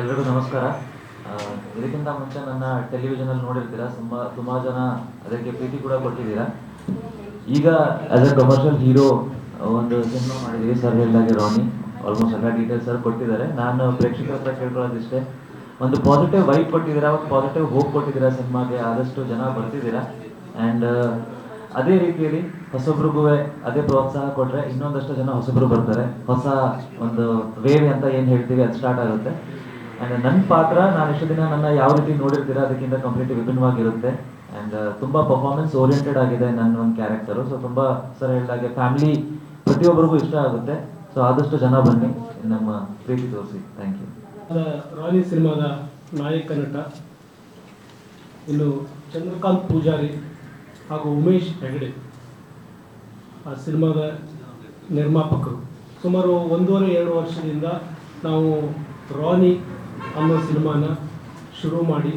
ಎಲ್ರಿಗೂ ನಮಸ್ಕಾರ. ಇದಕ್ಕಿಂತ ಮುಂಚೆ ನನ್ನ ಟೆಲಿವಿಷನಲ್ಲಿ ನೋಡಿರ್ತೀರಾ, ತುಂಬ ತುಂಬ ಜನ ಅದಕ್ಕೆ ಪ್ರೀತಿ ಕೂಡ ಕೊಟ್ಟಿದ್ದೀರಾ. ಈಗ ಆಸ್ ಅ ಕಮರ್ಷಿಯಲ್ ಹೀರೋ ಒಂದು ಸಿನಿಮಾ ಮಾಡಿದ್ದೀವಿ, ಸರ್ ಹೇಳಿದಾಗೆ ರಾಣಿ. ಆಲ್ಮೋಸ್ಟ್ ಎಲ್ಲ ಡೀಟೇಲ್ಸ್ ಸರ್ ಕೊಟ್ಟಿದ್ದಾರೆ. ನಾನು ಪ್ರೇಕ್ಷಕರ ಹತ್ರ ಕೇಳ್ಕೊಳ್ಳೋದಿಷ್ಟೇ. ಒಂದು ಪಾಸಿಟಿವ್ ವೈಬ್ ಕೊಟ್ಟಿದ್ದೀರಾ, ಒಂದು ಪಾಸಿಟಿವ್ ಹೋಪ್ ಕೊಟ್ಟಿದ್ದೀರಾ ಸಿನಿಮಾಗೆ ಆದಷ್ಟು ಜನ ಬರ್ತಿದ್ದೀರಾ. ಆ್ಯಂಡ್ ಅದೇ ರೀತಿಯಲ್ಲಿ ಹೊಸಬ್ರಿಗೂ ಅದೇ ಪ್ರೋತ್ಸಾಹ ಕೊಟ್ಟರೆ ಇನ್ನೊಂದಷ್ಟು ಜನ ಹೊಸಬ್ರು ಬರ್ತಾರೆ. ಹೊಸ ಒಂದು ವೇವ್ ಅಂತ ಏನು ಹೇಳ್ತೀವಿ, ಅದು ಸ್ಟಾರ್ಟ್ ಆಗುತ್ತೆ. ಆ್ಯಂಡ್ ನನ್ನ ಪಾತ್ರ, ನಾನು ಇಷ್ಟು ದಿನ ನನ್ನ ಯಾವ ರೀತಿ ನೋಡಿರ್ತೀರ, ಅದಕ್ಕಿಂತ ಕಂಪ್ಲೀಟ್ ವಿಭಿನ್ನವಾಗಿರುತ್ತೆ. ಆ್ಯಂಡ್ ತುಂಬ ಪರ್ಫಾರ್ಮೆನ್ಸ್ ಓರಿಯೆಂಟೆಡ್ ಆಗಿದೆ ನನ್ನ ಒಂದು ಕ್ಯಾರೆಕ್ಟರು ಸೊ ತುಂಬ ಸರ್ ಹೇಳಿದಾಗೆ ಫ್ಯಾಮಿಲಿ ಪ್ರತಿಯೊಬ್ಬರಿಗೂ ಇಷ್ಟ ಆಗುತ್ತೆ. ಸೊ ಆದಷ್ಟು ಜನ ಬನ್ನಿ. ನಮ್ಮ ಪ್ರೀತಿ ತೋರಿಸಿ. ಥ್ಯಾಂಕ್ ಯು ರಾಣಿ ಸಿನಿಮಾದ ನಾಯಕ ನಟ, ಇನ್ನು ಚಂದ್ರಕಾಂತ್ ಪೂಜಾರಿ ಹಾಗೂ ಉಮೇಶ್ ಹೆಗಡೆ, ಆ ಸಿನಿಮಾದ ನಿರ್ಮಾಪಕರು. ಸುಮಾರು ಒಂದೂವರೆ, ಎರಡು ವರ್ಷದಿಂದ ನಾವು ರಾನಿ ಅನ್ನೋ ಸಿನಿಮಾನ ಶುರು ಮಾಡಿ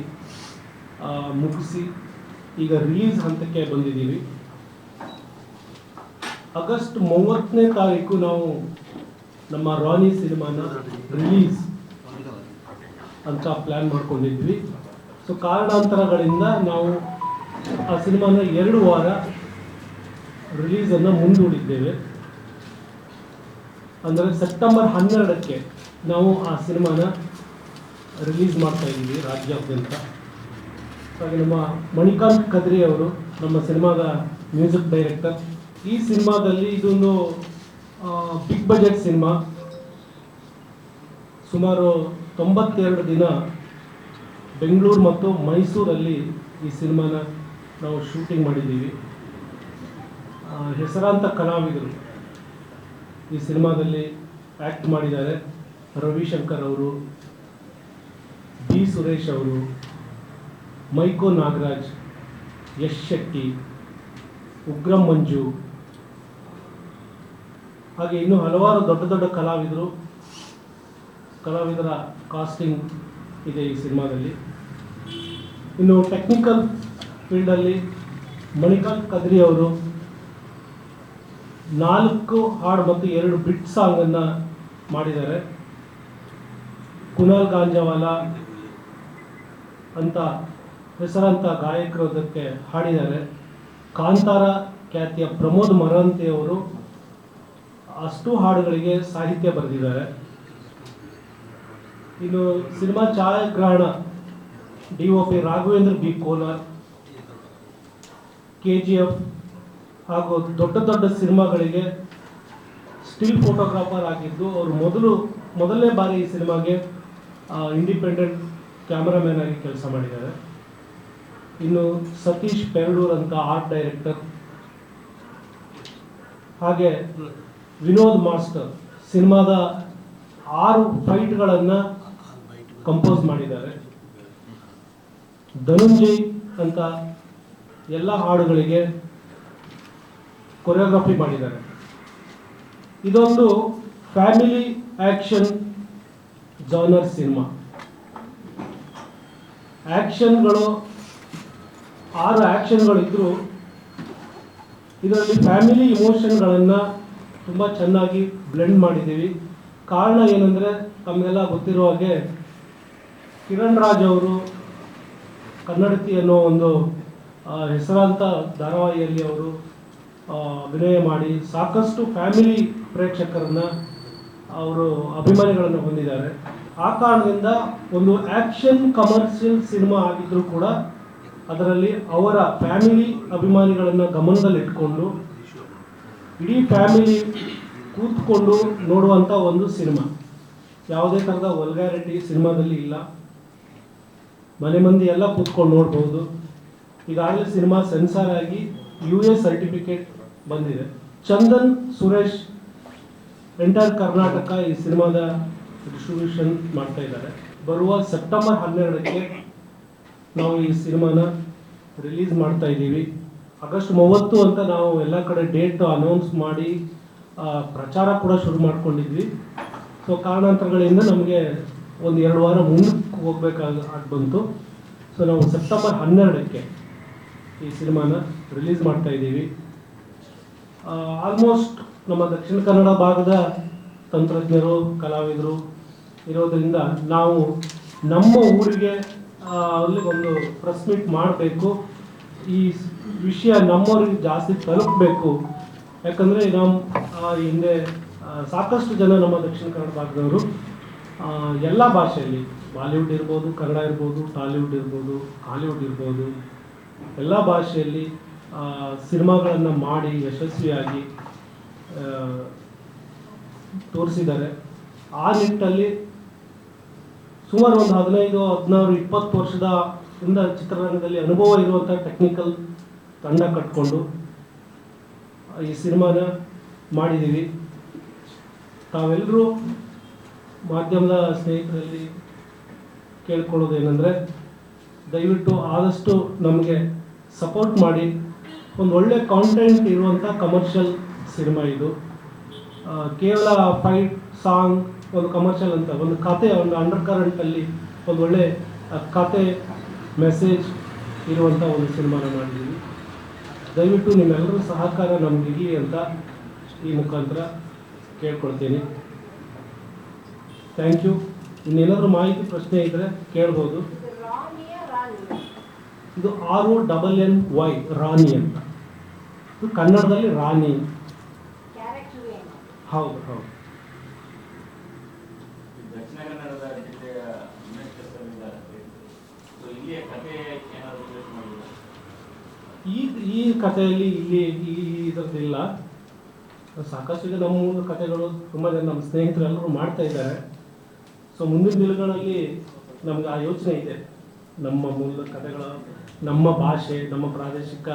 ಮುಗಿಸಿ ಈಗ ರಿಲೀಸ್ ಹಂತಕ್ಕೆ ಬಂದಿದ್ದೀವಿ. ಆಗಸ್ಟ್ ಮೂವತ್ತನೇ ತಾರೀಕು ನಾವು ನಮ್ಮ ರಾನಿ ಸಿನಿಮಾನ ರಿಲೀಸ್ ಅಂತ ಪ್ಲ್ಯಾನ್ ಮಾಡ್ಕೊಂಡಿದ್ವಿ. ಸೊ ಕಾರಣಾಂತರಗಳಿಂದ ನಾವು ಆ ಸಿನಿಮಾನ ಎರಡು ವಾರ ರಿಲೀಸನ್ನು ಮುಂದೂಡಿದ್ದೇವೆ. ಅಂದರೆ ಸೆಪ್ಟೆಂಬರ್ ಹನ್ನೆರಡಕ್ಕೆ ನಾವು ಆ ಸಿನಿಮಾನ ರಿಲೀಸ್ ಮಾಡ್ತಾ ಇದ್ದೀವಿ ರಾಜ್ಯಾದ್ಯಂತ. ಹಾಗೆ ನಮ್ಮ ಮಣಿಕಾಂತ್ ಕದ್ರಿ ಅವರು, ನಮ್ಮ ಸಿನಿಮಾದ ಮ್ಯೂಸಿಕ್ ಡೈರೆಕ್ಟರ್ ಈ ಸಿನಿಮಾದಲ್ಲಿ ಇದೊಂದು ಬಿಗ್ ಬಜೆಟ್ ಸಿನಿಮಾ. ಸುಮಾರು ತೊಂಬತ್ತೆರಡು ದಿನ ಬೆಂಗಳೂರು ಮತ್ತು ಮೈಸೂರಲ್ಲಿ ಈ ಸಿನಿಮಾನ ನಾವು ಶೂಟಿಂಗ್ ಮಾಡಿದ್ದೀವಿ. ಹೆಸರಾಂತ ಕಲಾವಿದರು ಈ ಸಿನಿಮಾದಲ್ಲಿ ಆ್ಯಕ್ಟ್ ಮಾಡಿದ್ದಾರೆ. ರವಿಶಂಕರ್ ಅವರು ಬಿ ಸುರೇಶ್ ಅವರು, ಮೈಕೋ ನಾಗರಾಜ್ ಯಶ್ ಶೆಟ್ಟಿ, ಉಗ್ರಂ ಮಂಜು, ಹಾಗೆ ಇನ್ನೂ ಹಲವಾರು ದೊಡ್ಡ ದೊಡ್ಡ ಕಲಾವಿದರು, ಕಲಾವಿದರ ಕಾಸ್ಟಿಂಗ್ ಇದೆ ಈ ಸಿನಿಮಾದಲ್ಲಿ. ಇನ್ನು ಟೆಕ್ನಿಕಲ್ ಫೀಲ್ಡಲ್ಲಿ ಮಣಿಕಾಂತ್ ಕದ್ರಿ ಅವರು ನಾಲ್ಕು ಹಾಡು ಮತ್ತು ಎರಡು ಬಿಟ್ ಸಾಂಗನ್ನು ಮಾಡಿದ್ದಾರೆ. ಕುನಾಲ್ ಗಾಂಜಾವಾಲ ಅಂತ ಹೆಸರಂತ ಗಾಯಕರು ಅದಕ್ಕೆ ಹಾಡಿದ್ದಾರೆ. ಕಾಂತಾರ ಖ್ಯಾತಿಯ ಪ್ರಮೋದ್ ಮರಂತಿಯವರು ಅಷ್ಟು ಹಾಡುಗಳಿಗೆ ಸಾಹಿತ್ಯ ಬರೆದಿದ್ದಾರೆ. ಇನ್ನು ಸಿನಿಮಾ ಛಾಯಾಗ್ರಹಣ D O P Raghavendra B Kolar, K G F ಹಾಗೂ ದೊಡ್ಡ ದೊಡ್ಡ ಸಿನಿಮಾಗಳಿಗೆ ಸ್ಟಿಲ್ ಫೋಟೋಗ್ರಾಫರ್ ಆಗಿದ್ದು, ಅವರು ಮೊದಲು, ಮೊದಲನೇ ಬಾರಿ ಈ ಸಿನಿಮಾಗೆ ಇಂಡಿಪೆಂಡೆಂಟ್ ಕ್ಯಾಮರಾಮ್ಯಾನ್ ಆಗಿ ಕೆಲಸ ಮಾಡಿದ್ದಾರೆ. ಇನ್ನು ಸತೀಶ್ ಪೆರಡೂರ್ ಅಂತ ಆರ್ಟ್ ಡೈರೆಕ್ಟರ್ ಹಾಗೆ ವಿನೋದ್ ಮಾಸ್ಟರ್ ಸಿನಿಮಾದ ಆರು ಫೈಟ್ಗಳನ್ನು ಕಂಪೋಸ್ ಮಾಡಿದ್ದಾರೆ. ಧನುಂಜಯ್ ಅಂತ ಎಲ್ಲ ಹಾಡುಗಳಿಗೆ ಕೊರಿಯೋಗ್ರಫಿ ಮಾಡಿದ್ದಾರೆ. ಇದೊಂದು ಫ್ಯಾಮಿಲಿ ಆ್ಯಕ್ಷನ್ ಜಾನರ್ ಸಿನಿಮಾ ಆ್ಯಕ್ಷನ್ಗಳು ಆರು ಆ್ಯಕ್ಷನ್ಗಳಿದ್ದರೂ ಇದರಲ್ಲಿ ಫ್ಯಾಮಿಲಿ ಇಮೋಷನ್ಗಳನ್ನು ತುಂಬ ಚೆನ್ನಾಗಿ ಬ್ಲೆಂಡ್ ಮಾಡಿದ್ದೀವಿ. ಕಾರಣ ಏನಂದರೆ ತಮಗೆಲ್ಲ ಗೊತ್ತಿರೋ ಹಾಗೆ ಕಿರಣ್ ರಾಜ್ ಅವರು ಕನ್ನಡತಿ ಅನ್ನೋ ಒಂದು ಹೆಸರಾಂತ ಧಾರಾವಾಹಿಯಲ್ಲಿ ಅವರು ಅಭಿನಯ ಮಾಡಿ ಸಾಕಷ್ಟು ಫ್ಯಾಮಿಲಿ ಪ್ರೇಕ್ಷಕರನ್ನು ಅವರು ಅಭಿಮಾನಿಗಳನ್ನು ಹೊಂದಿದ್ದಾರೆ. ಆ ಕಾರಣದಿಂದ ಒಂದು ಆ್ಯಕ್ಷನ್ ಕಮರ್ಷಿಯಲ್ ಸಿನಿಮಾ ಆಗಿದ್ದರೂ ಕೂಡ ಅದರಲ್ಲಿ ಅವರ ಫ್ಯಾಮಿಲಿ ಅಭಿಮಾನಿಗಳನ್ನು ಗಮನದಲ್ಲಿಟ್ಕೊಂಡು ಇಡೀ ಫ್ಯಾಮಿಲಿ ಕೂತ್ಕೊಂಡು ನೋಡುವಂಥ ಒಂದು ಸಿನಿಮಾ. ಯಾವುದೇ ಥರದ ವಲ್ಗ್ಯಾರಿಟಿ ಸಿನಿಮಾದಲ್ಲಿ ಇಲ್ಲ. ಮನೆ ಮಂದಿ ಎಲ್ಲ ಕೂತ್ಕೊಂಡು ನೋಡ್ಬೋದು. ಈಗಾಗಲೇ ಸಿನಿಮಾ ಸೆನ್ಸಾರ್ ಆಗಿ ಯು ಎ ಸರ್ಟಿಫಿಕೇಟ್ ಬಂದಿದೆ. ಚಂದನ್, ಸುರೇಶ್ ಎಂಟರ್ ಕರ್ನಾಟಕ ಈ ಸಿನಿಮಾದ ಡಿಸ್ಟ್ರಿಬ್ಯೂಷನ್ ಮಾಡ್ತಾ ಇದ್ದಾರೆ. ಬರುವ ಸೆಪ್ಟೆಂಬರ್ ಹನ್ನೆರಡಕ್ಕೆ ನಾವು ಈ ಸಿನಿಮಾನ ರಿಲೀಸ್ ಮಾಡ್ತಾ ಇದ್ದೀವಿ. ಆಗಸ್ಟ್ ಮೂವತ್ತು ಅಂತ ನಾವು ಎಲ್ಲ ಕಡೆ ಡೇಟ್ ಅನೌನ್ಸ್ ಮಾಡಿ ಪ್ರಚಾರ ಕೂಡ ಶುರು ಮಾಡ್ಕೊಂಡಿದ್ವಿ. ಸೊ ಕಾರಣಾಂತರಗಳಿಂದ ನಮಗೆ ಒಂದು ಎರಡು ವಾರ ಮುಂದಕ್ಕೆ ಹೋಗ್ಬೇಕಾಗ ಬಂತು. ಸೊ ನಾವು ಸೆಪ್ಟೆಂಬರ್ ಹನ್ನೆರಡಕ್ಕೆ ಈ ಸಿನಿಮಾನ ರಿಲೀಸ್ ಮಾಡ್ತಾ ಇದ್ದೀವಿ. ಆಲ್ಮೋಸ್ಟ್ ನಮ್ಮ ದಕ್ಷಿಣ ಕನ್ನಡ ಭಾಗದ ತಂತ್ರಜ್ಞರು, ಕಲಾವಿದರು ಇರೋದ್ರಿಂದ ನಾವು ನಮ್ಮ ಊರಿಗೆ ಅಲ್ಲಿ ಒಂದು ಪ್ರೆಸ್ ಮೀಟ್ ಮಾಡಬೇಕು. ಈ ವಿಷಯ ನಮ್ಮವ್ರಿಗೆ ಜಾಸ್ತಿ ತಲುಪಬೇಕು. ಯಾಕಂದರೆ ನಮ್ಮ ಹಿಂದೆ ಸಾಕಷ್ಟು ಜನ ನಮ್ಮ ದಕ್ಷಿಣ ಕನ್ನಡ ಭಾಗದವರು ಎಲ್ಲ ಭಾಷೆಯಲ್ಲಿ ಬಾಲಿವುಡ್ ಇರ್ಬೋದು, ಕನ್ನಡ ಇರ್ಬೋದು, ಟಾಲಿವುಡ್ ಇರ್ಬೋದು, ಹಾಲಿವುಡ್ ಇರ್ಬೋದು, ಎಲ್ಲ ಭಾಷೆಯಲ್ಲಿ ಸಿನಿಮಾಗಳನ್ನು ಮಾಡಿ ಯಶಸ್ವಿಯಾಗಿ ತೋರಿಸಿದ್ದಾರೆ. ಆ ನಿಟ್ಟಲ್ಲಿ ಸುಮಾರು ಒಂದು ಹದಿನೈದು, ಹದಿನಾರು, ಇಪ್ಪತ್ತು ವರ್ಷದ ಇಂದ ಚಿತ್ರರಂಗದಲ್ಲಿ ಅನುಭವ ಇರುವಂಥ ಟೆಕ್ನಿಕಲ್ ತಂಡ ಕಟ್ಕೊಂಡು ಈ ಸಿನಿಮಾನ ಮಾಡಿದ್ದೀವಿ. ತಾವೆಲ್ಲರೂ ಮಾಧ್ಯಮದ ಸ್ನೇಹಿತರಲ್ಲಿ ಕೇಳ್ಕೊಳ್ಳೋದೇನೆಂದರೆ, ದಯವಿಟ್ಟು ಆದಷ್ಟು ನಮಗೆ ಸಪೋರ್ಟ್ ಮಾಡಿ. ಒಂದು ಒಳ್ಳೆ ಕಾಂಟೆಂಟ್ ಇರುವಂಥ ಕಮರ್ಷಿಯಲ್ ಸಿನಿಮಾ ಇದು. ಕೇವಲ ಫೈಟ್ ಸಾಂಗ್ ಒಂದು ಕಮರ್ಷಿಯಲ್ ಅಂತ, ಒಂದು ಕತೆ, ಒಂದು ಅಂಡರ್ ಕರೆಂಟಲ್ಲಿ ಒಂದು ಒಳ್ಳೆ ಕತೆ ಮೆಸೇಜ್ ಇರುವಂಥ ಒಂದು ಸಿನಿಮಾನ ಮಾಡಿದ್ದೀವಿ ದಯವಿಟ್ಟು ನಿಮ್ಮೆಲ್ಲರೂ ಸಹಕಾರ ನಮ್ಗೆ ಇರಲಿ ಅಂತ ಈ ಮುಖಾಂತರ ಕೇಳ್ಕೊಳ್ತೀನಿ. ಥ್ಯಾಂಕ್ ಯು ಇನ್ನೇನಾದರೂ ಮಾಹಿತಿ, ಪ್ರಶ್ನೆ ಇದ್ದರೆ ಕೇಳ್ಬೋದು. ಇದು R O double N Y Rani ಅಂತ. ಇದು ಕನ್ನಡದಲ್ಲಿ ರಾಣಿ ಹೌದು ಹೌದು. ದಕ್ಷಿಣ ಕನ್ನಡದ ಜಿಲ್ಲೆಯ ಸೊ ಇಲ್ಲಿಯ ಕಥೆ ಏನಾದರೂ ಉಲ್ಲೇಖ ಮಾಡಿಲ್ಲ ಈ ಈ ಕಥೆಯಲ್ಲಿ ಇಲ್ಲಿ ಈ ಇದರದ್ದಿಲ್ಲ ಸಾಕಷ್ಟು ಈಗ ನಮ್ಮ ಕಥೆಗಳು ತುಂಬ ಜನ ನಮ್ಮ ಸ್ನೇಹಿತರೆಲ್ಲರೂ ಮಾಡ್ತಾ ಇದ್ದಾರೆ. ಸೊ ಮುಂದಿನ ದಿನಗಳಲ್ಲಿ ನಮ್ಗೆ ಆ ಯೋಚನೆ ಇದೆ. ನಮ್ಮ ಮೂಲ ಕಥೆಗಳು ನಮ್ಮ ಭಾಷೆ ನಮ್ಮ ಪ್ರಾದೇಶಿಕ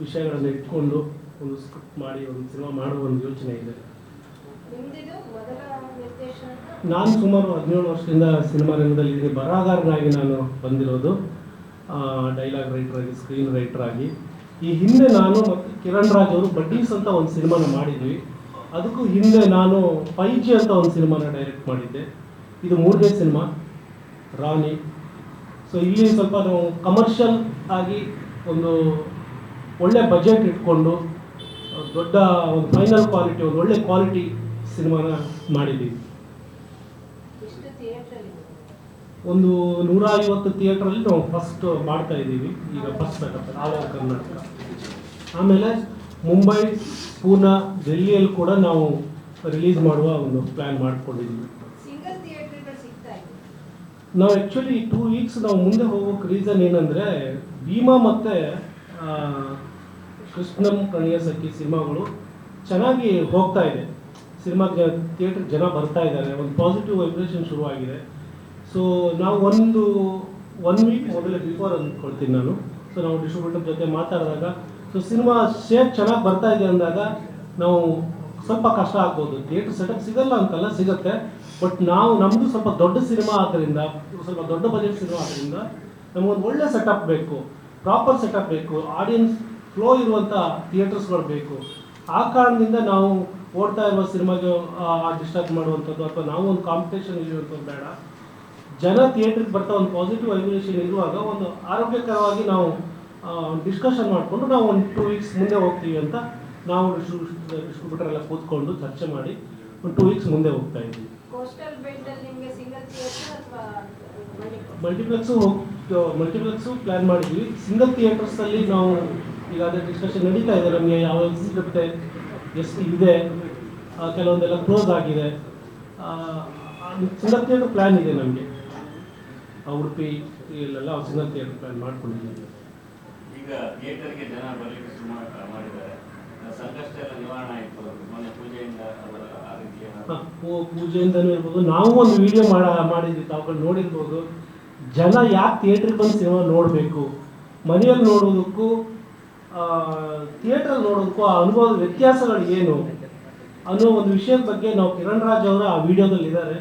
ವಿಷಯಗಳನ್ನು ಇಟ್ಕೊಂಡು ಒಂದು ಸ್ಕ್ರಿಪ್ಟ್ ಮಾಡಿ ಒಂದು ಸಿನಿಮಾ ಮಾಡುವ ಒಂದು ಯೋಚನೆ ಇದೆ. ನಾನು ಸುಮಾರು ಹದಿನೇಳು ವರ್ಷದಿಂದ ಸಿನಿಮಾ ರಂಗದಲ್ಲಿ ಇದ್ದೀನಿ. ಬರಹಗಾರನಾಗಿ ನಾನು ಬಂದಿರೋದು. ಡೈಲಾಗ್ ರೈಟರ್ ಆಗಿ ಸ್ಕ್ರೀನ್ ರೈಟರ್ ಆಗಿ. ಈ ಹಿಂದೆ ನಾನು ಮತ್ತು ಕಿರಣ್ ರಾಜ್ ಅವರು ಬಡ್ಡೀಸ್ ಅಂತ ಒಂದು ಸಿನಿಮಾನ ಮಾಡಿದ್ವಿ. ಅದಕ್ಕೂ ಹಿಂದೆ ನಾನು ಫೈ ಜಿ ಅಂತ ಒಂದು ಸಿನಿಮಾನ ಡೈರೆಕ್ಟ್ ಮಾಡಿದ್ದೆ. ಇದು ಮೂರನೇ ಸಿನಿಮಾ ರಾಣಿ. ಸೊ ಇಲ್ಲಿ ಸ್ವಲ್ಪ ನಾವು ಕಮರ್ಷಿಯಲ್ ಆಗಿ ಒಂದು ಒಳ್ಳೆ ಬಜೆಟ್ ಇಟ್ಕೊಂಡು ದೊಡ್ಡ ಒಂದು ಫೈನಲ್ ಕ್ವಾಲಿಟಿ ಒಂದು ಒಳ್ಳೆ ಕ್ವಾಲಿಟಿ ಸಿನಿಮಾನ ಮಾಡಿದ್ದೀವಿ. ಒಂದು ನೂರ ಐವತ್ತು ಥಿಯೇಟ್ರಲ್ಲಿ ನಾವು ಫಸ್ಟ್ ಮಾಡ್ತಾ ಇದ್ದೀವಿ. ಈಗ ಫಸ್ಟ್ ಆಲ್ ಓವರ್ ಕರ್ನಾಟಕ. ಆಮೇಲೆ ಮುಂಬೈ ಪೂನಾ ಡೆಲ್ಲಿಯಲ್ಲಿ ಕೂಡ ನಾವು ರಿಲೀಸ್ ಮಾಡುವ ಒಂದು ಪ್ಲ್ಯಾನ್ ಮಾಡ್ಕೊಂಡಿದ್ದೀವಿ. ನಾವು ಆ್ಯಕ್ಚುಲಿ ಟೂ ವೀಕ್ಸ್ ನಾವು ಮುಂದೆ ಹೋಗೋಕೆ ರೀಸನ್ ಏನಂದರೆ ಭೀಮಾ ಮತ್ತು ಕೃಷ್ಣಂ ಪ್ರಣಯ ಸಖಿ ಸಿನಿಮಾಗಳು ಚೆನ್ನಾಗಿ ಹೋಗ್ತಾ ಇದೆ. ಸಿನಿಮಾ ಥಿಯೇಟರ್ ಜನ ಬರ್ತಾ ಇದ್ದಾರೆ. ಒಂದು ಪಾಸಿಟಿವ್ ವೈಬ್ರೇಷನ್ ಶುರುವಾಗಿದೆ. ಸೊ ನಾವು ಒಂದು ಒನ್ ವೀಕ್ ಮೊದಲೇ ಬಿಫೋರ್ ಅಂದ್ಕೊಳ್ತೀನಿ ನಾನು. ಸೊ ನಾವು ಡಿಸ್ಟ್ರಿಬ್ಯೂಟರ್ ಜೊತೆ ಮಾತಾಡಿದಾಗ ಸೊ ಸಿನಿಮಾ ಶೇಪ್ ಚೆನ್ನಾಗಿ ಬರ್ತಾ ಇದೆ ಅಂದಾಗ ನಾವು ಸ್ವಲ್ಪ ಕಷ್ಟ ಆಗ್ಬೋದು. ಥಿಯೇಟರ್ ಸೆಟಪ್ ಸಿಗಲ್ಲ ಅಂತಲ್ಲ, ಸಿಗುತ್ತೆ. ಬಟ್ ನಾವು ನಮ್ಮದು ಸ್ವಲ್ಪ ದೊಡ್ಡ ಸಿನಿಮಾ ಆದ್ದರಿಂದ ಸ್ವಲ್ಪ ದೊಡ್ಡ ಬಜೆಟ್ ಸಿನಿಮಾ ಆದ್ದರಿಂದ ನಮಗೊಂದು ಒಳ್ಳೆ ಸೆಟಪ್ ಬೇಕು. ಪ್ರಾಪರ್ ಸೆಟಪ್ ಬೇಕು. ಆಡಿಯನ್ಸ್ ಫ್ಲೋ ಇರುವಂಥ ಥಿಯೇಟರ್ಸ್ಗಳು ಬೇಕು. ಆ ಕಾರಣದಿಂದ ನಾವು ಓಡ್ತಾ ಇರುವ ಸಿನಿಮಾಗೆ ಡಿಸ್ಟರ್ಬ್ ಮಾಡುವಂಥದ್ದು ಅಥವಾ ನಾವು ಒಂದು ಕಾಂಪಿಟೇಷನ್ ಇರುವಂಥದ್ದು ಬೇಡ. ಜನ ಥಿಯೇಟ್ರಿಗೆ ಬರ್ತಾ ಒಂದು ಪಾಸಿಟಿವ್ ವೈಬ್ರೇಷನ್ ಇರುವಾಗ ಒಂದು ಆರೋಗ್ಯಕರವಾಗಿ ನಾವು ಡಿಸ್ಕಷನ್ ಮಾಡಿಕೊಂಡು ನಾವು ಒಂದು ಟೂ ವೀಕ್ಸ್ ಮುಂದೆ ಹೋಗ್ತೀವಿ ಅಂತ ನಾವು ಡಿಸ್ಟ್ರಿಬ್ಯೂಟರ್ ಎಲ್ಲ ಕೂತ್ಕೊಂಡು ಚರ್ಚೆ ಮಾಡಿ ಒಂದು ಟೂ ವೀಕ್ಸ್ ಮುಂದೆ ಹೋಗ್ತಾ ಇದ್ದೀವಿ. ಮಲ್ಟಿಪ್ಲೆಕ್ಸು ಮಲ್ಟಿಪ್ಲೆಕ್ಸು ಪ್ಲ್ಯಾನ್ ಮಾಡಿದ್ವಿ ಸಿಂಗಲ್ ಥಿಯೇಟರ್ಸಲ್ಲಿ ನಾವು ಈಗ ಅದೇ ಡಿಸ್ಕಷನ್ ನಡೀತಾ ಇದೆ ನಮಗೆ ಯಾವ ಸಿಗುತ್ತೆ ಎಷ್ಟು ಇದೆ ಕೆಲವೊಂದೆಲ್ಲ ಕ್ಲೋಸ್ ಆಗಿದೆ. ಚಿನ್ನ ಥಿಯೇಟರ್ ಪ್ಲ್ಯಾನ್ ಇದೆ ನಮಗೆ. ಉಡುಪಿ ಇಲ್ಲೆಲ್ಲ ಚಿನ್ನ ಥಿಯೇಟರ್ ಪ್ಲ್ಯಾನ್ ಮಾಡ್ಕೊಂಡಿದ್ದೀವಿ ಈಗ ಥಿಯೇಟರ್ಗೆ ಜನ ಬರಲಿಕ್ಕೆ ಸುಮಾರು ಮಾಡಿದ್ದಾರೆ. ಸಂಕಷ್ಟ ಎಲ್ಲ ನಿವಾರಣೆ ಆಯಿತು. ಮೊನ್ನೆ ಪೂಜೆಯಿಂದ ಪೂಜೆಯಿಂದನೂ ಇರ್ಬೋದು. ನಾವು ಒಂದು ವಿಡಿಯೋ ಮಾಡ ಮಾಡಿದ್ವಿ ತಾವುಗಳು ನೋಡಿರ್ಬೋದು. ಜನ ಯಾಕೆ ಥಿಯೇಟ್ರಿಗೆ ಬಂದು ಸಿನಿಮಾ ನೋಡಬೇಕು? ಮನೆಯಲ್ಲಿ ನೋಡೋದಕ್ಕೂ ಥಿಯೇಟ್ರಲ್ಲಿ ನೋಡೋದಕ್ಕೂ ಆ ಅನುಭವದ ವ್ಯತ್ಯಾಸಗಳು ಏನು ಅನ್ನೋ ಒಂದು ವಿಷಯದ ಬಗ್ಗೆ ನಾವು ಕಿರಣ್ ರಾಜ್ ಅವರ ಆ ವಿಡಿಯೋದಲ್ಲಿ ಇದ್ದಾರೆ.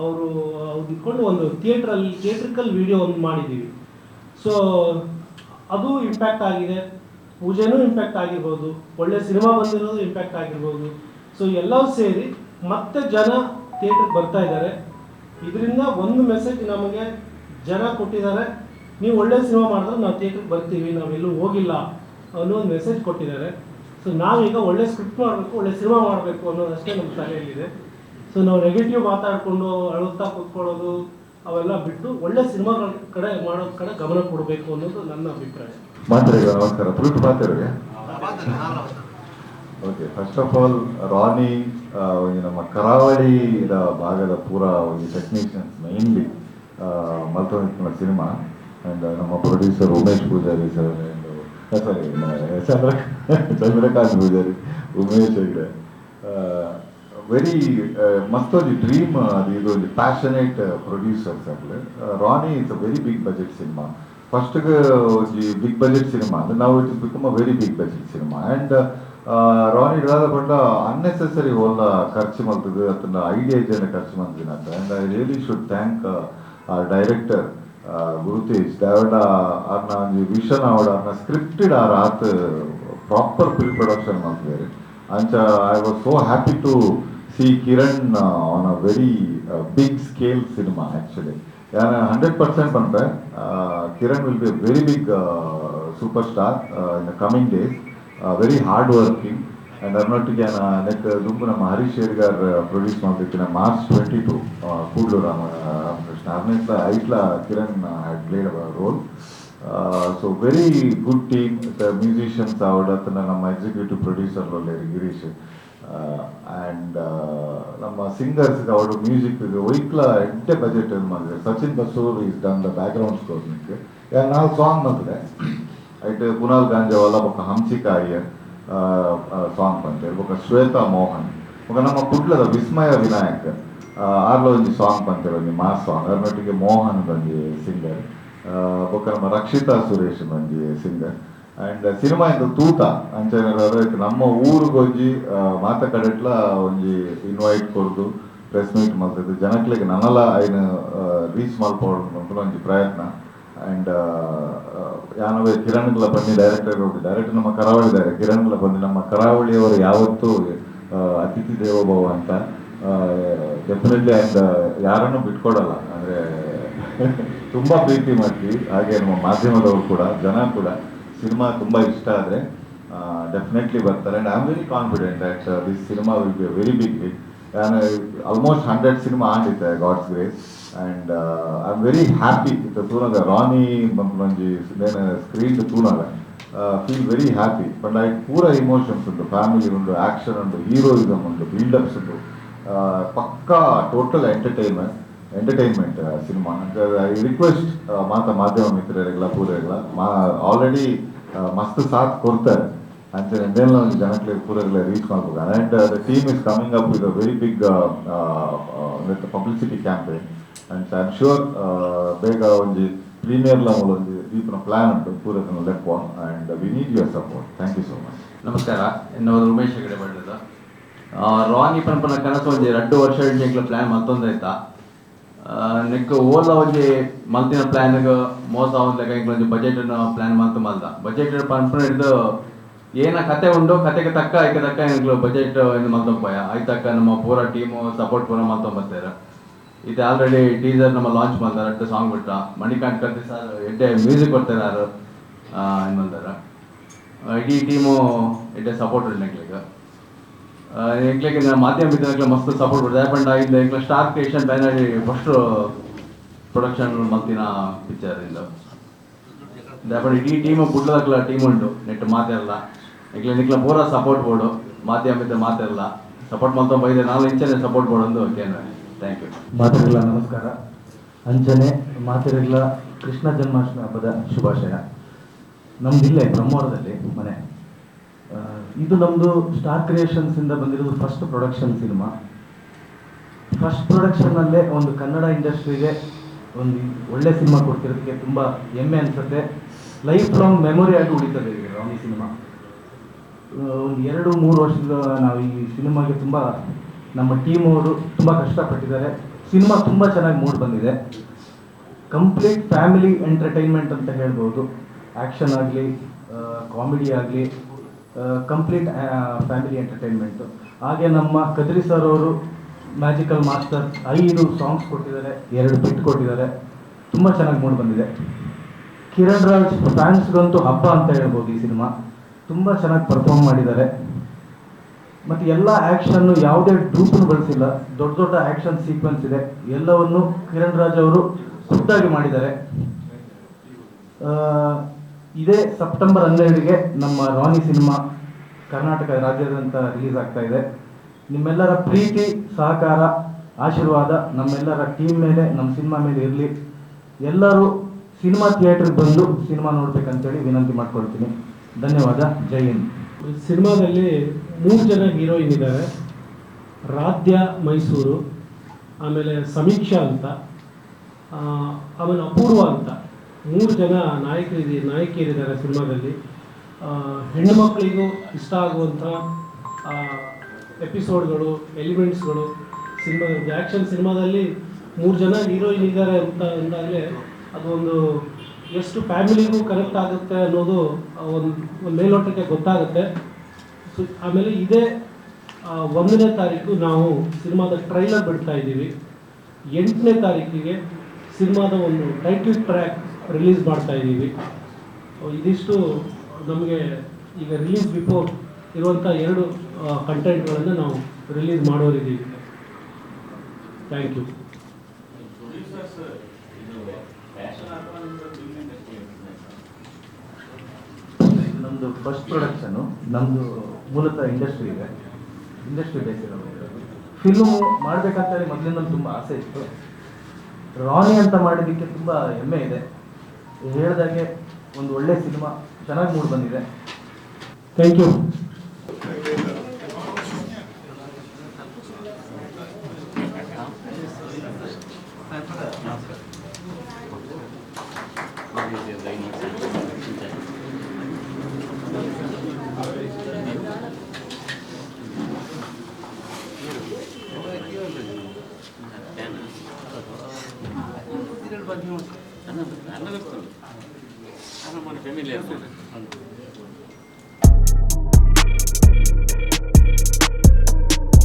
ಅವರು, ಅವ್ರು ಇಟ್ಕೊಂಡು ಒಂದು ಥಿಯೇಟ್ರಲ್ಲಿ ಥಿಯೇಟ್ರಿಕಲ್ ವಿಡಿಯೋ ಒಂದು ಮಾಡಿದ್ದೀವಿ. ಸೊ ಅದು ಇಂಪ್ಯಾಕ್ಟ್ ಆಗಿದೆ. ಪೂಜೆನೂ ಇಂಪ್ಯಾಕ್ಟ್ ಆಗಿರ್ಬೋದು. ಒಳ್ಳೆ ಸಿನಿಮಾ ಬಂದಿರೋದು ಇಂಪ್ಯಾಕ್ಟ್ ಆಗಿರ್ಬೋದು. ಸೊ ಎಲ್ಲವೂ ಸೇರಿ ಮತ್ತೆ ಜನ ಥಿಯೇಟ್ರಿಗೆ ಬರ್ತಾ ಇದ್ದಾರೆ. ಇದರಿಂದ ಒಂದು ಮೆಸೇಜ್ ನಮಗೆ ಜನ ಕೊಟ್ಟಿದ್ದಾರೆ. ನೀವು ಒಳ್ಳೆ ಸಿನಿಮಾ ಮಾಡಿದ್ರೆ ನಾವು ಥಿಯೇಟ್ರಿಗೆ ಬರ್ತೀವಿ. ನಾವೆಲ್ಲೂ ಹೋಗಿಲ್ಲ. ಅನ್ನೋ ಒಂದು ಮೆಸೇಜ್ ಕೊಟ್ಟಿದ್ದಾರೆ. ಸೊ ನಾವೀಗ ಒಳ್ಳೆ ಸ್ಕ್ರಿಪ್ಟ್ ಮಾಡಬೇಕು ಒಳ್ಳೆ ಸಿನಿಮಾ ಮಾಡಬೇಕು ಅನ್ನೋದಷ್ಟೇ ನಮ್ಮ ತಲೆಯಲ್ಲಿದೆ. ಸೊ ನಾವು ನೆಗೆಟಿವ್ ಮಾತಾಡಿಕೊಂಡು ಅಳುತ್ತಾ ಕೂತ್ಕೊಳ್ಳೋದು ಅವೆಲ್ಲ ಬಿಟ್ಟು ಒಳ್ಳೆ ಸಿನಿಮಾಗಳ ಕಡೆ ಮಾಡೋ ಕಡೆ ಗಮನ ಕೊಡಬೇಕು ಅನ್ನೋದು ನನ್ನ ಅಭಿಪ್ರಾಯ. ನಮಸ್ಕಾರ. ಪುರುಟ್ okay first of all Rani ಒಂದು ನಮ್ಮ ಕರಾವಳಿ ಇದ ಭಾಗದ ಪೂರ ಒಂದು ಟೆಕ್ನಿಷಿಯನ್ಸ್ ಮೈನ್ಲಿ ಮಲ್ತೊಂದಿನ ಸಿನಿಮಾ ಆ್ಯಂಡ್ ನಮ್ಮ producer Umesh Pujari sir sorry Chandra Chandrakant Pujari Umesh Hegde very ಮಸ್ತ್ ಡ್ರೀಮ್ ಅದು ಇದು ಒಂದು ಪ್ಯಾಷನೇಟ್ ಪ್ರೊಡ್ಯೂಸರ್ಸ್ ಆಗಲಿ Rani is a very big budget cinema ಫಸ್ಟ್ಗೆ ಒಂದು ಬಿಗ್ ಬಜೆಟ್ ಸಿನಿಮಾ ಅಂದ್ರೆ ನಾವು it become a very big budget cinema and Rani ಇಡಾದ ಪಂಡ ಅನ್ನೆಸೆಸರಿ ಓಲ್ಲ ಖರ್ಚು ಮಾಡ್ತದೆ ಅದನ್ನ ಐಡಿಯಾ ಜನ ಖರ್ಚು ಮಾಡ್ತೀನಿ ಅಂತ and I really should thank director Gurutej Davada ಅವ್ರನ್ನ ಒಂದು ವಿಷನ್ ಅವಡ ಅನ್ನ ಸ್ಕ್ರಿಪ್ಟೆಡ್ ಆ ರಾತ್ ಪ್ರಾಪರ್ ಪ್ರಿ ಪ್ರೊಡಕ್ಷನ್ ಮಾಡ್ತಿದ್ದಾರೆ. ಅಂಚ I was so happy to see Kiran on a very big scale cinema actually ಯಾರು ಹಂಡ್ರೆಡ್ ಪರ್ಸೆಂಟ್ ಬಂದೆ Kiran will be very big super star in the coming days very hard working and ಅದರೊಟ್ಟಿಗೆ ನೆಕ್ ದುಂಬು ನಮ್ಮ Harish Shergar produce ಮಾಡಬೇಕಿನ March twenty two Kudlu Rama Ramakrishna. ಅದನ್ನೆಲ್ಲ ಐಟ್ಲ Kiran had played role so very good team musicians ಅವಡ ನಮ್ಮ executive producer ಒಳ್ಳೆ Girish. And ನಮ್ಮ singers ಅವರು music ವೈಕ್ಲ ಎಂಟೆ ಬಜೆಟ್ ಮಾಡಿದ್ರೆ. Sachin Basur is done the background score ನಿಮಗೆ ಯಾರು ನಾವು ಸಾಂಗ್ ಬಂದಿದೆ ಐಟ್ ಕುನಾಲ್ ಗಾಂಜಾವಲ್ಲ ಪಕ್ಕ ಹಂಸಿಕಾಯಿ ಸಾಂಗ್ ಬಂತೆ. ಬೊಕ ಶ್ವೇತಾ ಮೋಹನ್. ಬೊಕ ನಮ್ಮ ಕುಡ್ಲದ ವಿಸ್ಮಯ ವಿನಾಯಕ್ ಆರ್ಲ ಒಂಜಿ ಸಾಂಗ್ ಬಂತೆ ಒಂಜಿ ಮಾಸ್ ಸಾಂಗ್ ಅದರೊಟ್ಟಿಗೆ ಮೋಹನ್ ಬಂದಿ ಸಿಂಗರ್ ಬೊಕ ನಮ್ಮ ರಕ್ಷಿತಾ ಸುರೇಶ್ ಬಂದಿ ಸಿಂಗರ್ ಅಂಡ್ ಸಿನಿಮಾ ಇಂದ ತೂತ ಅಂಚನೆ ನಮ್ಮ ಊರಿಗೆ ಒಂಜಿ ಮಾತ ಕಡೆಟ್ಲ ಒಂಜಿ ಇನ್ವೈಟ್ ಕೊರ್ದು ಪ್ರೆಸ್ ಮೀಟ್ ಮಾಡ್ತಿದ್ದು. ಜನಕ್ಲೆಗ್ ನನ್ನಲ್ಲ ಐನ್ ರೀಚ್ ಮಾಡ್ಕೊಂಡು ಒಂಜಿ ಪ್ರಯತ್ನ. ಅಂಡ್ ಯಾನವೇ ಕಿರಣ್ ಬನ್ನಿ ಡೈರೆಕ್ಟರ್ ಡೈರೆಕ್ಟರ್ ನಮ್ಮ ಕರಾವಳಿ ಇದ್ದಾರೆ ಕಿರಣ್ ಬನ್ನಿ, ನಮ್ಮ ಕರಾವಳಿಯವರು ಯಾವತ್ತೂ ಅತಿಥಿ ದೇವೋಭವ ಅಂತ ಡೆಫಿನೆಟ್ಲಿ ಆ್ಯಂಡ್ ಯಾರನ್ನು ಬಿಟ್ಕೊಡಲ್ಲ. ಅಂದರೆ, ತುಂಬ ಪ್ರೀತಿ ಮಾಡ್ತೀವಿ. ಹಾಗೆ ನಮ್ಮ ಮಾಧ್ಯಮದವರು ಕೂಡ, ಜನ ಕೂಡ. ಸಿನಿಮಾ ತುಂಬ ಇಷ್ಟ ಆದರೆ ಡೆಫಿನೆಟ್ಲಿ ಬರ್ತಾರೆ. And I am very confident that this cinema will be very big hit almost hundred cinema ಆಡಿತ್ತೆ God's grace and I am very happy ಇತ್ತು ತೂನಗ ರಾನಿ ಮಂಜಿ ಸ್ಕ್ರೀನ್ ತೂನಗ feel very happy but I ಪೂರ emotions ಉಂಟು family ಉಂಟು action ಉಂಟು heroism ಉಂಟು buildups ಉಂಟು. ಪಕ್ಕಾ total entertainment entertainment cinema I request ಮಾತ ಮಾಧ್ಯಮ ಮಿತ್ರರಿಗೆಲ್ಲ ಪೂರೈಗಳ ಮಾ ಆಲ್ರೆಡಿ ಮಸ್ತ್ ಸಾಥ್ ಕೊಡ್ತಾರೆ. ಅಂಚೆ ಎಂದೆಲ್ಲ ಒಂದು ಜನಕ್ಕೆ ಪೂರೈಗಳ ರೀಚ್ ಮಾಡ್ಬೇಕು and the team is coming up with a very big with publicity campaign and I am sure ಬೇಗ ಒಂದು ಪ್ರೀಮಿಯರ್ plan ಒಂದು pura ಪ್ಲಾನ್ ಉಂಟು. one. ಲೆಕ್ಕ and we need your support thank you so much ನಮಸ್ಕಾರ. ಎನ್ನವರು ಉಮೇಶ್ ಹೆಗಡೆ ಬಳ್ಳದ ರಾನಿ ಪಂಪನ ಕನಸು ಒಂಜಿ ರಡ್ಡು ವರ್ಷ ಇಡ್ಲಿಕ್ಕೆ ಪ್ಲಾನ್ ಮತ್ತೊಂದಾಯ್ತ? ನೆಕ್ ಓಲ ಒಂಜಿ ಮಲ್ತಿನ ಪ್ಲಾನ್ಗ್ ಮೋಸ ಒಂದು ಲೆಕ್ಕ ಒಂಜಿ ಬಜೆಟ್ ಪ್ಲಾನ್ ಮಲ್ತು ಮಲ್ದ. ಬಜೆಟ್ ಪಂಪನ ಹಿಡ್ದು ಏನ ಕತೆ ಉಂಡು, ಕತೆಗೆ ತಕ್ಕ, ಆಯ್ಕೆ ತಕ್ಕ ಏನಾಗ್ಲು ಬಜೆಟ್ ಇದು ಆಯ್ತು ತಕ್ಕ ನಮ್ಮ ಪೂರ ಟೀಮು ಸಪೋರ್ಟ್ ಪೂರ ಮಲ್ತೊಂಬತ್ತಾರೆ ಇದು ಆಲ್ರೆಡಿ ಟೀಸರ್ ನಮ್ಮ ಲಾಂಚ್ ಮಾಡ್ತಾರೆ ಅಟ್ಟು ಸಾಂಗ್ ಬಿಟ್ಟ. ಮಣಿಕಾಂತ್ ಕತ್ತಿ ಸರ್ ಎಡ್ಡೆ ಮ್ಯೂಸಿಕ್ ಕೊಡ್ತಾರೆ ಯಾರು? ಏನು ಮಾಡ್ತಾರೆ ಇಡೀ ಟೀಮು ಎಡ್ಡೆ ಸಪೋರ್ಟ್ ಉಂಟು ಎಂಕ್ಲಿಗೆ. ನಾನು ಮಾಧ್ಯಮ ಬಿದ್ದ ಮಸ್ತ್ ಸಪೋರ್ಟ್ ಕೊಡ್ತಾರೆ. ಯಾಕಂದ್ರೆ ಇಂದ ಈಗ star creation banner first production ಮಲ್ತಿನ ಪಿಕ್ಚರ್ ಇಂದ. ಇಡೀ ಟೀಮ್ ಬುಡ್ಲದಕ್ಲ ಟೀಮ್ ಉಂಟು ನೆಟ್ ಮಾತಾಡಲ್ಲ ಎಂಕ್ಲೆ ನಿಕ್ಲ ಪೂರ ಸಪೋರ್ಟ್ ಬೋರ್ಡು ಮಾಧ್ಯಮ ಬಿದ್ದ ಮಾತಾಡಲ್ಲ ಸಪೋರ್ಟ್ ಮಾಡ್ತಾ ಬೈದೆ ನಾನು ಇಂಚನೆ ಸಪೋರ್ಟ್ ಬೋರ್ಡ್ ಒಂದು ಕೇಂದ್ರ. ಥ್ಯಾಂಕ್ ಯು ಮಾತಿರಲ್ಲ ನಮಸ್ಕಾರ. ಅಂಚನೆ ಮಾತಿರಲ್ಲ ಕೃಷ್ಣ ಜನ್ಮಾಷ್ಟಮಿ ಹಬ್ಬದ ಶುಭಾಶಯ. ನಮ್ದು ಇಲ್ಲೇ ಬ್ರಹ್ಮವರದಲ್ಲಿ ಮನೆ. ಇದು ನಮ್ಮದು ಸ್ಟಾರ್ ಕ್ರಿಯೇಷನ್ಸಿಂದ ಬಂದಿರೋದು ಫಸ್ಟ್ ಪ್ರೊಡಕ್ಷನ್ ಸಿನಿಮಾ ಫಸ್ಟ್ ಪ್ರೊಡಕ್ಷನ್ನಲ್ಲೇ ಒಂದು ಕನ್ನಡ ಇಂಡಸ್ಟ್ರಿಗೆ ಒಂದು ಒಳ್ಳೆ ಸಿನಿಮಾ ಕೊಡ್ತಿರೋದಕ್ಕೆ ತುಂಬ ಹೆಮ್ಮೆ ಅನ್ಸುತ್ತೆ. ಲೈಫ್ ಲಾಂಗ್ ಮೆಮೊರಿ ಆಗಿ ಉಳಿತದೆ ಈ ಸಿನಿಮಾ ಒಂದು ಎರಡು ಮೂರು ವರ್ಷದ ನಾವು ಈ ಸಿನಿಮಾಗೆ ತುಂಬ ನಮ್ಮ ಟೀಮ್ ಅವರು ತುಂಬ ಕಷ್ಟಪಟ್ಟಿದ್ದಾರೆ. ಸಿನಿಮಾ ತುಂಬ ಚೆನ್ನಾಗಿ ಮೂಡ್ ಬಂದಿದೆ. ಕಂಪ್ಲೀಟ್ ಫ್ಯಾಮಿಲಿ ಎಂಟರ್ಟೈನ್ಮೆಂಟ್ ಅಂತ ಹೇಳ್ಬೋದು. ಆ್ಯಕ್ಷನ್ ಆಗಲಿ ಕಾಮಿಡಿ ಆಗಲಿ ಕಂಪ್ಲೀಟ್ ಫ್ಯಾಮಿಲಿ ಎಂಟರ್ಟೈನ್ಮೆಂಟು ಹಾಗೆ ನಮ್ಮ ಕದ್ರಿ ಸರ್ ಅವರು ಮ್ಯಾಜಿಕಲ್ ಮಾಸ್ಟರ್ ಐದು ಸಾಂಗ್ಸ್ ಕೊಟ್ಟಿದ್ದಾರೆ, ಎರಡು ಬಿಟ್ ಕೊಟ್ಟಿದ್ದಾರೆ. ತುಂಬ ಚೆನ್ನಾಗಿ ಮೂಡ್ ಬಂದಿದೆ. ಕಿರಣ್ ರಾಜ್ ಫ್ಯಾನ್ಸ್ಗಂತೂ ಹಬ್ಬ ಅಂತ ಹೇಳ್ಬೋದು ಈ ಸಿನಿಮಾ. ತುಂಬ ಚೆನ್ನಾಗಿ ಪರ್ಫಾರ್ಮ್ ಮಾಡಿದ್ದಾರೆ. ಮತ್ತು ಎಲ್ಲ ಆ್ಯಕ್ಷನ್ನು ಯಾವುದೇ ಡ್ರೂಪನ್ನು ಬಳಸಿಲ್ಲ. ದೊಡ್ಡ ದೊಡ್ಡ ಆ್ಯಕ್ಷನ್ ಸೀಕ್ವೆನ್ಸ್ ಇದೆ. ಎಲ್ಲವನ್ನು ಕಿರಣ್ ರಾಜ್ ಅವರು ಖುದ್ದಾಗಿ ಮಾಡಿದ್ದಾರೆ. ಇದೇ ಸೆಪ್ಟೆಂಬರ್ ಹನ್ನೆರಡಿಗೆ ನಮ್ಮ ರಾನಿ ಸಿನಿಮಾ ಕರ್ನಾಟಕ ರಾಜ್ಯಾದ್ಯಂತ ರಿಲೀಸ್ ಆಗ್ತಾ ಇದೆ. ನಿಮ್ಮೆಲ್ಲರ ಪ್ರೀತಿ, ಸಹಕಾರ, ಆಶೀರ್ವಾದ ನಮ್ಮೆಲ್ಲರ ಟೀಮ್ ಮೇಲೆ ನಮ್ಮ ಸಿನಿಮಾ ಮೇಲೆ ಇರಲಿ. ಎಲ್ಲರೂ ಸಿನಿಮಾ ಥಿಯೇಟ್ರಿಗೆ ಬಂದು ಸಿನಿಮಾ ನೋಡ್ಬೇಕಂತೇಳಿ ವಿನಂತಿ ಮಾಡ್ಕೊಳ್ತೀನಿ. ಧನ್ಯವಾದ. ಜೈ ಹಿಂದ್. ಸಿನಿಮಾದಲ್ಲಿ ಮೂರು ಜನ ಹೀರೋಯಿನ್ ಇದ್ದಾರೆ ರಾಧ್ಯ ಮೈಸೂರು, ಆಮೇಲೆ ಸಮೀಕ್ಷಾ ಅಂತ ಆಮೇಲೆ ಅಪೂರ್ವ ಅಂತ. ಮೂರು ಜನ ನಾಯಕರಿ ನಾಯಕಿಯರಿದ್ದಾರೆ ಸಿನಿಮಾದಲ್ಲಿ. ಹೆಣ್ಣು ಮಕ್ಕಳಿಗೂ ಇಷ್ಟ ಆಗುವಂಥ ಎಪಿಸೋಡ್ಗಳು ಎಲಿಮೆಂಟ್ಸ್ಗಳು ಸಿನಿಮಾ ಆ್ಯಕ್ಷನ್ ಸಿನಿಮಾದಲ್ಲಿ ಮೂರು ಜನ ಹೀರೋಯಿನ್ ಇದ್ದಾರೆ ಅಂತ ಅಂದಾಗಲೇ ಅದೊಂದು ಎಷ್ಟು ಫ್ಯಾಮಿಲಿಗೂ ಕನೆಕ್ಟ್ ಆಗುತ್ತೆ ಅನ್ನೋದು ಒಂದು ಮೇಲ್ನೋಟಕ್ಕೆ ಗೊತ್ತಾಗುತ್ತೆ. ಸೊ ಆಮೇಲೆ ಇದೇ ಒಂದನೇ ತಾರೀಕು ನಾವು ಸಿನಿಮಾದ ಟ್ರೈಲರ್ ಬಿಡ್ತಾ ಇದ್ದೀವಿ. ಎಂಟನೇ ತಾರೀಕಿಗೆ ಸಿನಿಮಾದ ಒಂದು ಟೈಟಲ್ ಟ್ರ್ಯಾಕ್ ರಿಲೀಸ್ ಮಾಡ್ತಾ ಇದ್ದೀವಿ. ಇದಿಷ್ಟು ನಮಗೆ ಈಗ ರಿಲೀಸ್ ಬಿಫೋರ್ ಇರುವಂಥ ಎರಡು ಕಂಟೆಂಟ್ಗಳನ್ನು ನಾವು ರಿಲೀಸ್ ಮಾಡೋರಿದ್ದೀವಿ. ಥ್ಯಾಂಕ್ ಯು ನಮ್ಮದು ಫಸ್ಟ್ ಪ್ರೊಡಕ್ಷನು ನಮ್ಮದು ಮೂಲತಃ ಇಂಡಸ್ಟ್ರಿ ಇದೆ. ಇಂಡಸ್ಟ್ರಿ ಬೇಸ್ ಫಿಲ್ಮ್ ಮಾಡಬೇಕಂತೇಳಿ ಮೊದಲಿಂದ ತುಂಬ ಆಸೆ ಇತ್ತು. ರಾಣಿ ಅಂತ ಮಾಡಿದ್ದಕ್ಕೆ ತುಂಬ ಹೆಮ್ಮೆ ಇದೆ. ಹೇಳಿದಾಗೆ ಒಂದು ಒಳ್ಳೆ ಸಿನಿಮಾ ಚೆನ್ನಾಗಿ ಮೂಡಿ ಬಂದಿದೆ. Thank you